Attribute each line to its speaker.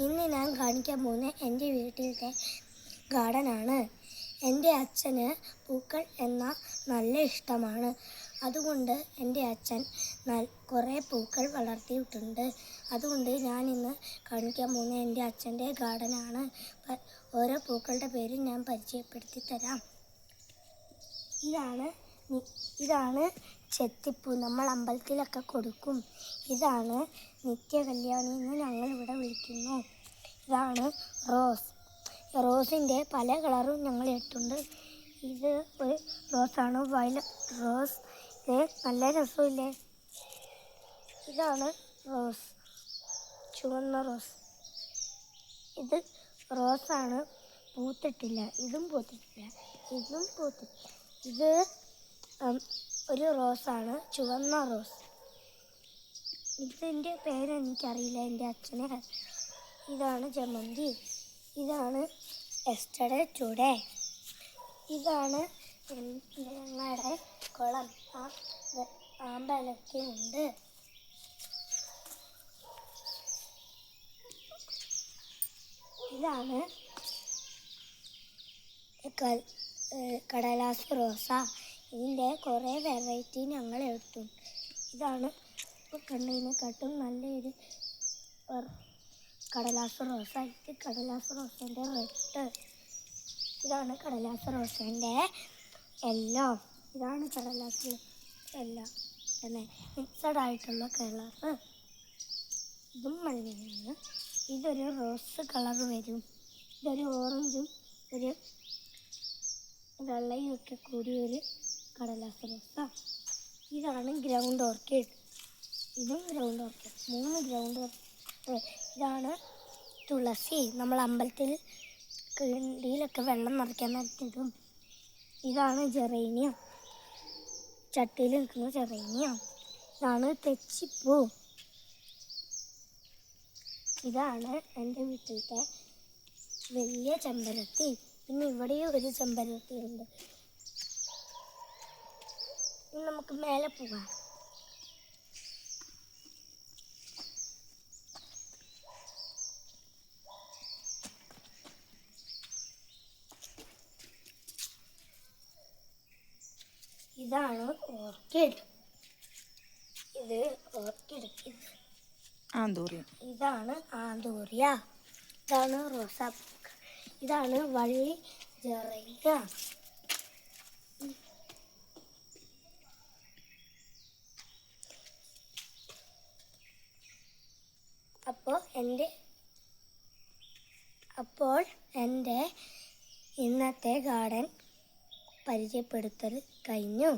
Speaker 1: ഇന്ന് ഞാൻ കാണിക്കാൻ പോകുന്ന എന്റെ വീട്ടിലത്തെ ഗാർഡനാണ്. എന്റെ അച്ഛന് പൂക്കൾ എന്ന നല്ല ഇഷ്ടമാണ്. അതുകൊണ്ട് എന്റെ അച്ഛൻ കുറേ പൂക്കൾ വളർത്തിയിട്ടുണ്ട്. അതുകൊണ്ട് ഞാൻ ഇന്ന് കാണിക്കാൻ പോകുന്ന എന്റെ അച്ഛന്റെ ഗാർഡനാണ്. ഓരോ പൂക്കളുടെ പേരും ഞാൻ പരിചയപ്പെടുത്തി തരാം. ഇതാണ് ഇതാണ് ചെത്തിപ്പൂ. നമ്മൾ അമ്പലത്തിലൊക്കെ കൊടുക്കും. ഇതാണ് നിത്യ കല്യാണി എന്ന് ഞങ്ങൾ ഇവിടെ വിളിക്കുന്നു ഇതാണ് റോസ്. റോസിന്റെ പല കളറും ഞങ്ങൾ ഇട്ടുണ്ട് ഇത് ഒരു റോസാണ്. വയല റോസ്. ഇത് നല്ല രസമില്ലേ? ഇതാണ് റോസ്. ചുവന്ന റോസ്. ഇത് റോസാണ്. പൂത്തിട്ടില്ല. ഇതും പൂത്തിട്ടില്ല. ഇതും പൂത്തിട്ടില്ല ഇത് ഒരു റോസാണ്. ചുവന്ന റോസ്. ഇതിന്റെ പേര് എനിക്കറിയില്ല എന്റെ അച്ഛനെ. ഇതാണ് ജമന്തി. ഇതാണ് എസ്റ്റഡേ ചുടേ ഇതാണ് ഞങ്ങളുടെ കുളം. ആ ആമ്പലൊക്കെ ഉണ്ട്. ഇതാണ് കടലാസ് റോസ. ഇതിന്റെ കുറേ വെറൈറ്റി ഞങ്ങൾ എടുത്തു ഇതാണ് ഇപ്പോൾ കണ്ടതിനെക്കാട്ടും നല്ലൊരു കടലാസ റോസ ഇത് കടലാസ് റോസേന്റെ റെഡ് ഇതാണ് കടലാസ് റോസേന്റെ എല്ലാം. ഇതാണ് കടലാസ് എല്ലാം. തന്നെ മിക്സഡ് ആയിട്ടുള്ള കളറ്. ഇതും മഞ്ഞയാണ്. ഇതൊരു റോസ് കളർ വരും. ഇതൊരു ഓറഞ്ചും ഒരു വെള്ളയും ഒക്കെ കൂടിയൊരു കടലാസ് റോസ. ഇതാണ് ഗ്രൗണ്ട് ഓർക്കിഡ്. ഇതും ഗ്രൗണ്ട് വർക്ക് മൂന്ന് ഗ്രൗണ്ട് വർക്ക് ഇതാണ് തുളസി. നമ്മൾ അമ്പലത്തിൽ കിണ്ടിയിലൊക്കെ വെള്ളം നിറയ്ക്കാൻ നേരത്തിടും ഇതാണ് ജെറേനിയം. ചട്ടിയിൽ നിൽക്കുന്ന ജെറേനിയം. ഇതാണ് തെച്ചിപ്പൂ. ഇതാണ് എന്റെ വീട്ടിലത്തെ വലിയ ചെമ്പരത്തി. പിന്നെ ഇവിടെയും ഒരു ചെമ്പരത്തി ഉണ്ട് നമുക്ക് മേലെ പോവാം ഇതാണ് ഓർക്കിഡ്. ഇത് ഓർക്കിഡ്
Speaker 2: ആന്തൂറിയ.
Speaker 1: ഇതാണ് ആന്തൂറിയ. ഇതാണ് റോസാ ഇതാണ് വള്ളി ജറയ്ക്ക അപ്പോൾ എന്റെ അപ്പോൾ എന്റെ ഇന്നത്തെ ഗാർഡൻ പരിചയപ്പെടുത്തൽ കഴിഞ്ഞു.